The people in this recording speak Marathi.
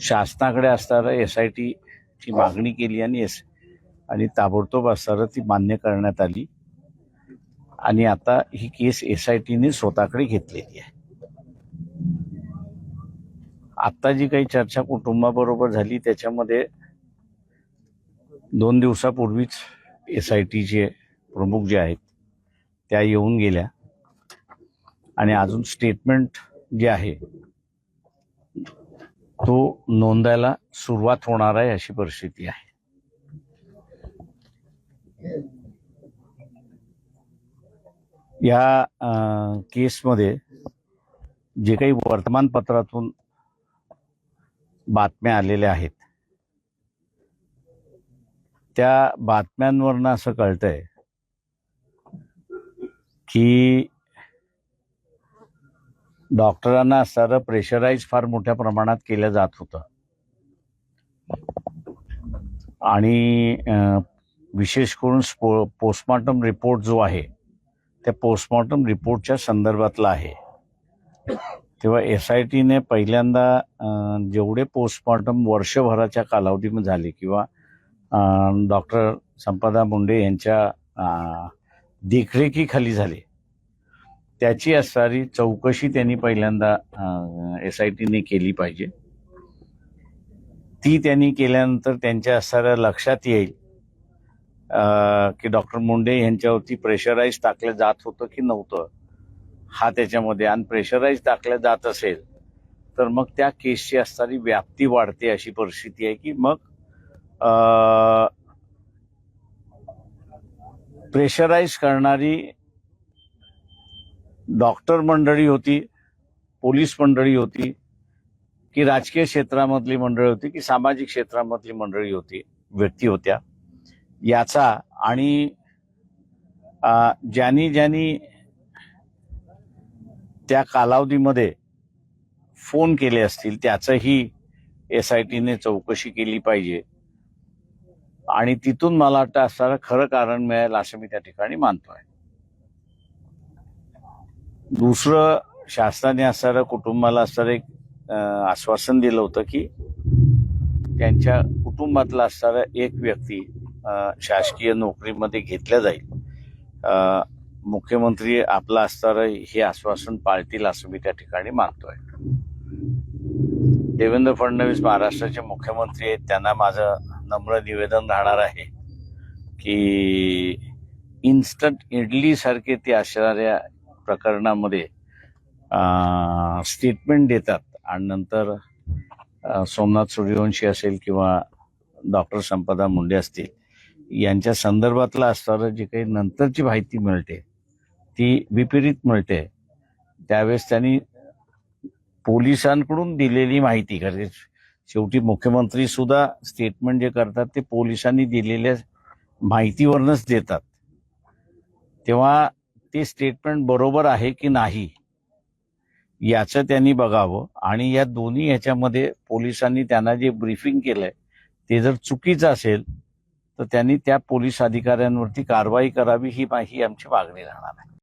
शासनाकडे असताना एस आय टीची मागणी केली आणि एस आणि ताबडतोब असताना ती मान्य करण्यात आली. आणि आता ही केस एस आय टीने स्वतःकडे घेतलेली आहे. आता जी काही चर्चा कुटुंबाबरोबर झाली त्याच्यामध्ये दोन दिवसापूर्वीच एस आय टीचे प्रमुख जे आहेत त्या येऊन गेल्या. आणि अजून स्टेटमेंट जे आहे तो नोंदायला सुरुवात होणार आहे अशी परिस्थिती आहे. या केसमध्ये जे काही वर्तमानपत्रातून बातम्या आलेल्या आहेत त्या बातम्यांवरनं असं कळतंय की डॉक्टरांना असणारं प्रेशराईज फार मोठ्या प्रमाणात केलं जात होतं. आणि विशेष करून स्पो पोस्टमॉर्टम रिपोर्ट जो आहे त्या पोस्टमॉर्टम रिपोर्टच्या संदर्भातला आहे. तेव्हा एस आय टीने पहिल्यांदा जेवढे पोस्टमॉर्टम वर्षभराच्या कालावधीमध्ये झाले किंवा डॉक्टर संपदा मुंडे यांच्या देखरेखीखाली झाले त्याची असणारी चौकशी त्यांनी पहिल्यांदा एस आय टीने केली पाहिजे. ती त्यांनी केल्यानंतर त्यांच्या असणाऱ्या लक्षात येईल की डॉक्टर मुंडे यांच्यावरती प्रेशराईज टाकलं जात होतं की नव्हतं. हा त्याच्यामध्ये आणि प्रेशराईज टाकलं जात असेल तर मग त्या केसची असणारी व्याप्ती वाढते अशी परिस्थिती आहे की मग प्रेशराईज करणारी डॉक्टर मंडळी होती पोलीस मंडळी होती की राजकीय क्षेत्रामधली मंडळी होती की सामाजिक क्षेत्रामधली मंडळी होती व्यक्ती होत्या. याचा आणि ज्यांनी ज्यांनी त्या कालावधीमध्ये फोन केले असतील त्याचंही एस आय टीने चौकशी केली पाहिजे. आणि तिथून मला वाटतं असणारं खरं कारण मिळेल असं मी त्या ठिकाणी मानतो आहे दुसरं शासनाने असणारं कुटुंबाला असणारं एक आश्वासन दिलं होतं की त्यांच्या कुटुंबातला असणारा एक व्यक्ती शासकीय नोकरीमध्ये घेतल्या जाईल. मुख्यमंत्री आपला असणारं हे आश्वासन पाळतील असं मी त्या ठिकाणी मागतोय देवेंद्र फडणवीस महाराष्ट्राचे मुख्यमंत्री आहेत. त्यांना माझं नम्र निवेदन राहणार आहे की इन्स्टंट इडलीसारखे ते असणाऱ्या प्रकरणामध्ये स्टेटमेंट देतात आणि नंतर सोमनाथ सूर्यवंशी असेल किंवा डॉक्टर संपदा मुंडे असतील यांच्या संदर्भातला असणारं जे काही नंतरची माहिती मिळते ती विपरीत मिळते. त्यावेळेस त्यांनी पोलिसांकडून दिलेली माहिती करते शेवटी मुख्यमंत्री सुद्धा स्टेटमेंट जे करतात ते पोलिसांनी दिलेल्या माहितीवरनच देतात. तेव्हा ते स्टेटमेंट बरोबर आहे की नाही याचं त्यांनी बघावं. आणि या दोन्ही ह्याच्यामध्ये पोलिसांनी त्यांना जे ब्रीफिंग केलंय ते जर चुकीचं असेल तर त्यांनी त्या पोलीस अधिकाऱ्यांवरती कारवाई करावी ही माही आमची मागणी राहणार आहे.